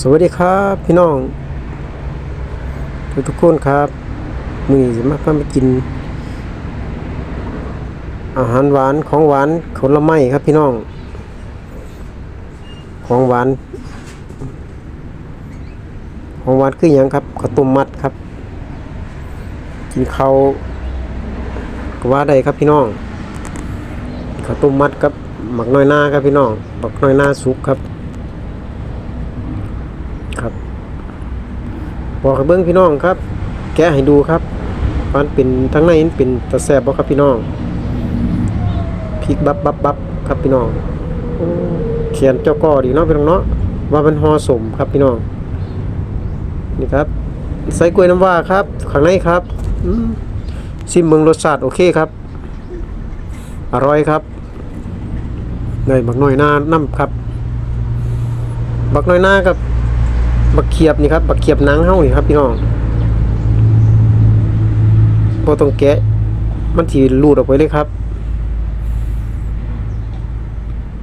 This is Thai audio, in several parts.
สวัสดีครับพี่น้อง ทุกทุกคนครับมือจะมาพามากิน อาหารหวานของหวานผลไม้ครับพี่น้อง ของหวาน ของหวานคืออย่างครับข้าวต้มมัดครับ กินข้าวกว่าได้ครับพี่น้องข้าวต้มมัดกับหมักน้อยหน้าครับพี่น้องหมักน้อยหน้าสุกครับ ครับบอกให้เบิ้งพี่น้องครับ แกะให้ดูครับ มันเป็นทั้งในมันเป็นตะแสบบ่ครับพี่น้องพริกบับบับบับครับพี่น้องเขียนเจ้าก้อดีเนาะพี่น้องเนาะว่าเป็นห่อสมครับพี่น้องนี่ครับ ใส่กล้วยน้ำว้าครับข้างในครับอืมชิมเมืองรสชาติโอเคครับ อร่อยครับเลยบักน้อยหน้าน้ำครับ บักน้อยหน้ากับ บักเขียบนี่ครับ บักเขียบหนังเฮานี่ครับพี่น้องบ่ต้องแกะ มันสิรูดออกไปเลยครับ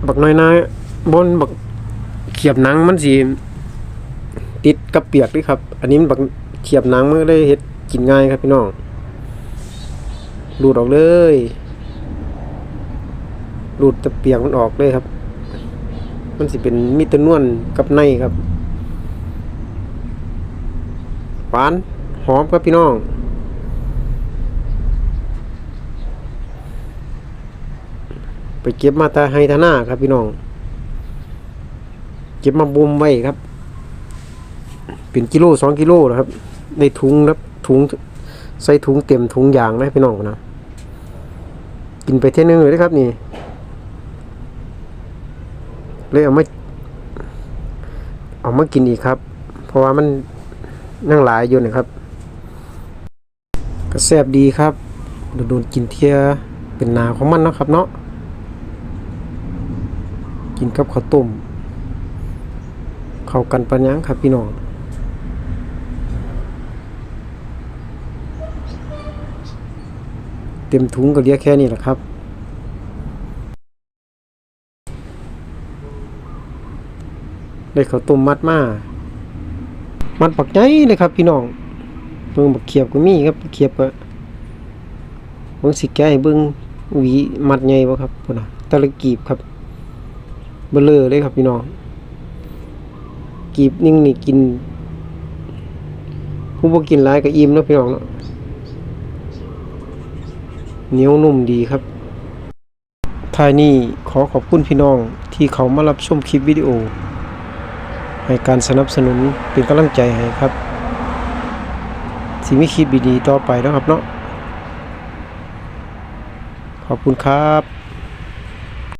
บักน้อยน้าบนบักเขียบหนังมันสิติดกับเปียกเลยครับ อันนี้มันบักเขียบหนังมันก็เลยเฮ็ดกินง่ายครับพี่น้องรูดออกเลยรูดตะเปียกมันออกเลยครับ มันสิเป็นมีแตะนวลกับในครับ หวานหอมครับพี่น้องไปเก็บมาตาไฮทาน่าครับพี่น้อง เก็บมาบุมไว้ครับ เป็นกิโลสองกิโลนะครับในถุงครับถุงใส่ถุงเต็มถุงยางนะพี่น้องนะกินไปเท่นึงเลยนะครับนี่เลยเอามาเอามากินอีกครับ เพราะว่ามัน นั่งหลายอยู่นะครับก็แซ่บดีครับโดนกินเทียเป็นนาของมันนะครับเนาะกินกับข้าวต้มเข้ากันปัญญังครับพี่น้องเต็มถุงก็เลียแค่นี้แหละครับได้ข้าวต้มมัดมา มันปักใหญ่เลยครับพี่น้องเบิ่งบักเขียบก็มีครับเขียบก็เบิ่งสิแก้เบิ่งหวีมัดใหญ่บ่ครับพุ่นน่ะตะลกีบครับเบลอเลยครับพี่น้องกีบนึงนี่กินผู้บ่กินหลายก็อิ่มเนาะพี่น้องเนาะเหนียวนุ่มดีครับท้ายนี้ขอขอบคุณพี่น้องที่เขามารับชมคลิปวิดีโอ ให้การสนับสนุนเป็นกำลังใจให้ครับสิมีคิดดีๆต่อไปนะครับเนาะขอบคุณครับ